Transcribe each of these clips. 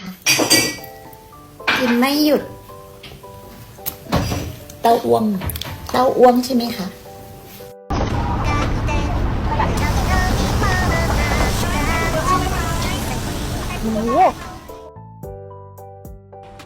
คะ กินไม่หยุด เต้าอ้วง เต้าอ้วงใช่ไหมคะ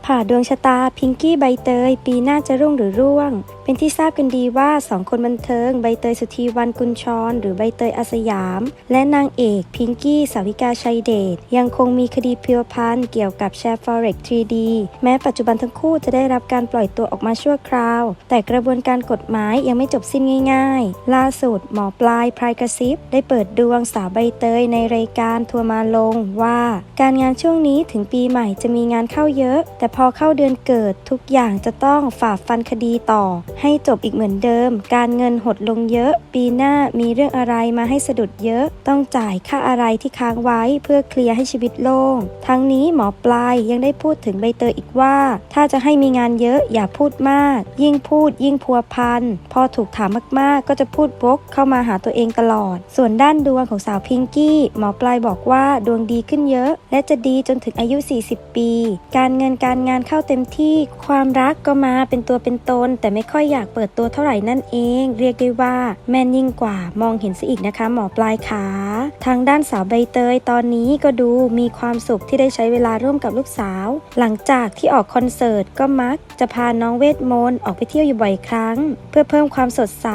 ผ่าดวงชะตาพิงกี้ใบเตย ปีหน้าจะรุ่งหรือร่วงเป็นที่ทราบกันดีว่าสองคนบันเทิงใบเตยสุธีวันกุลชร หรือใบเตยอาสยาม และนางเอกพิงกี้สาวิกาชัยเดชยังคงมีคดีเพียวพันเกี่ยวกับแชร์ Forex 3D แม้ปัจจุบันทั้งคู่จะได้รับการปล่อยตัวออกมาชั่วคราว แต่กระบวนการกฎหมายยังไม่จบสิ้นง่าย ๆ ล่าสุดหมอปลายพรายกระซิบได้เปิดดวงสาวใบเตยในรายการทัวร์มาลงว่า การงานช่วงนี้ถึงปีใหม่จะมีงานเข้าเยอะ แต่พอเข้าเดือนเกิดทุกอย่างจะต้องฝ่าฟันคดีต่อให้จบอีกเหมือนเดิม การเงินหดลงเยอะ ปีหน้ามีเรื่องอะไรมาให้สะดุดเยอะ ต้องจ่ายค่าอะไรที่ค้างไว้เพื่อเคลียร์ให้ชีวิตโล่ง ทั้งนี้หมอปลายยังได้พูดถึงใบเตยอีกว่า ถ้าจะให้มีงานเยอะอย่าพูดมาก ยิ่งพูดยิ่งพัวพัน พอถูกถามมากๆ ก็จะพูดวกเข้ามาหาตัวเองตลอด ส่วนด้านดวงของสาวพิงกี้ หมอปลายบอกว่าดวงดีขึ้นเยอะ และจะดีจนถึงอายุ 40 ปี การเงินการงานเข้าเต็มที่ ความรักก็มาเป็นตัวเป็นตนแต่ไม่ค่อยอยากเปิดตัวเท่าไหร่นั่นเอง เรียกได้ว่าแม่นยิ่งกว่ามองเห็นซะอีกนะคะ หมอปลายขา ทางด้านสาวใบเตยตอนนี้ก็ดูมีความสุขที่ได้ใช้เวลาร่วมกับลูกสาว หลังจากที่ออกคอนเสิร์ตก็มักจะพาน้องเวทมนต์ออกไปเที่ยวอยู่บ่อยครั้ง เพื่อเพิ่มความสดใส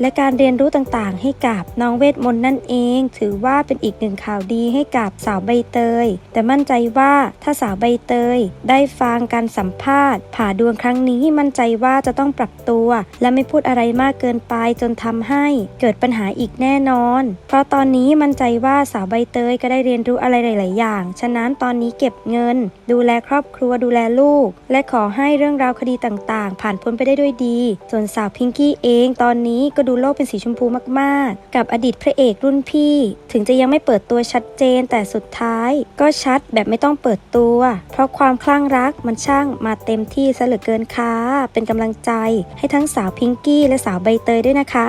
และการเรียนรู้ต่างๆ ให้กับน้องเวทมนต์นั่นเอง ถือว่าเป็นอีกหนึ่งข่าวดีให้กับสาวใบเตย แต่มั่นใจว่าถ้าสาวใบเตย ได้ฟังการสัมภาษณ์ ผ่าดวงครั้งนี้มั่นใจว่าจะต้องปรับตัว และไม่พูดอะไรมากเกินไปจนทำให้เกิดปัญหาอีกแน่นอน เพราะตอนนี้มั่นใจว่าสาวใบเตยก็ได้เรียนรู้อะไรหลาย ๆ อย่าง ฉะนั้นตอนนี้เก็บเงิน ดูแลครอบครัวดูแลลูก และขอให้เรื่องราวคดีต่าง ๆ ผ่านพ้นไปได้ด้วยดี ส่วนสาวพิงกี้เองตอนนี้ก็ดูโลกเป็นสีชมพูมาก ๆ กับอดีตพระเอกรุ่นพี่ ถึงจะยังไม่เปิดตัวชัดเจนแต่สุดท้าย ก็ชัดแบบไม่ต้องเปิดตัว เพราะความคลั่งรักมันช่างมาเต็มที่ซะเหลือเกินค่ะเป็นกำลังใจให้ทั้งสาวพิงกี้และสาวใบเตยด้วยนะคะ